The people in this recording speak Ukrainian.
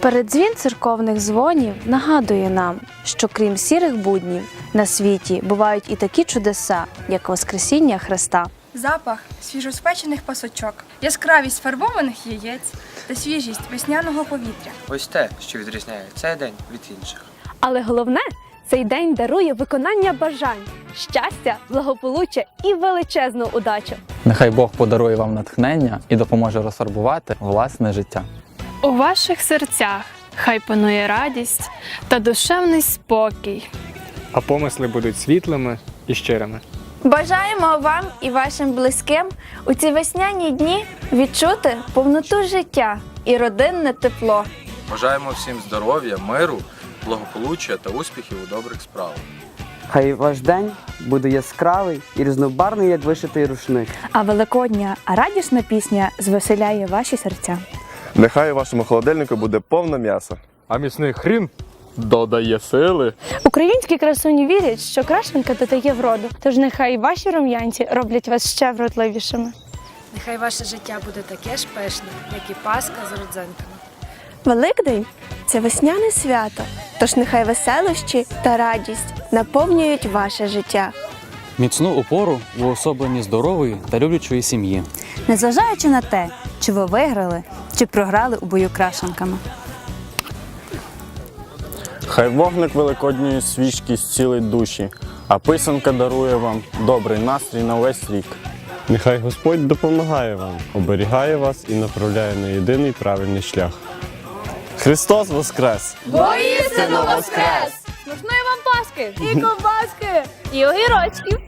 Передзвін церковних дзвонів нагадує нам, що крім сірих буднів на світі бувають і такі чудеса, як Воскресіння Христа. Запах свіжоспечених пасочок, яскравість фарбованих яєць та свіжість весняного повітря. Ось те, що відрізняє цей день від інших. Але головне, цей день дарує виконання бажань, щастя, благополуччя і величезну удачу. Нехай Бог подарує вам натхнення і допоможе розфарбувати власне життя. У ваших серцях хай панує радість та душевний спокій. а помисли будуть світлими і щирими. Бажаємо вам і вашим близьким у ці весняні дні відчути повноту життя і родинне тепло. Бажаємо всім здоров'я, миру, благополуччя та успіхів у добрих справах. Хай ваш день буде яскравий і різнобарний, як вишитий рушник. А великодня радісна пісня звеселяє ваші серця. Нехай у вашому холодильнику буде повно м'яса. А міцний хрін додає сили. Українські красуні вірять, що крашенка додає вроду, тож нехай ваші рум'янці роблять вас ще вродливішими. Нехай ваше життя буде таке ж пишне, як і Пасха з родзинками. Великдень це весняне свято, тож нехай веселощі та радість наповнюють ваше життя. Міцну опору у особленні здорової та люблячої сім'ї. Незважаючи на те, чи ви виграли, чи програли у бою крашенками. Хай вогник великодньої свічки зцілить душі, а писанка дарує вам добрий настрій на весь рік. Нехай Господь допомагає вам, оберігає вас і направляє на єдиний правильний шлях. Христос Воскрес! Воістину воскрес! Смачної вам паски! І ковбаски! І огірочків!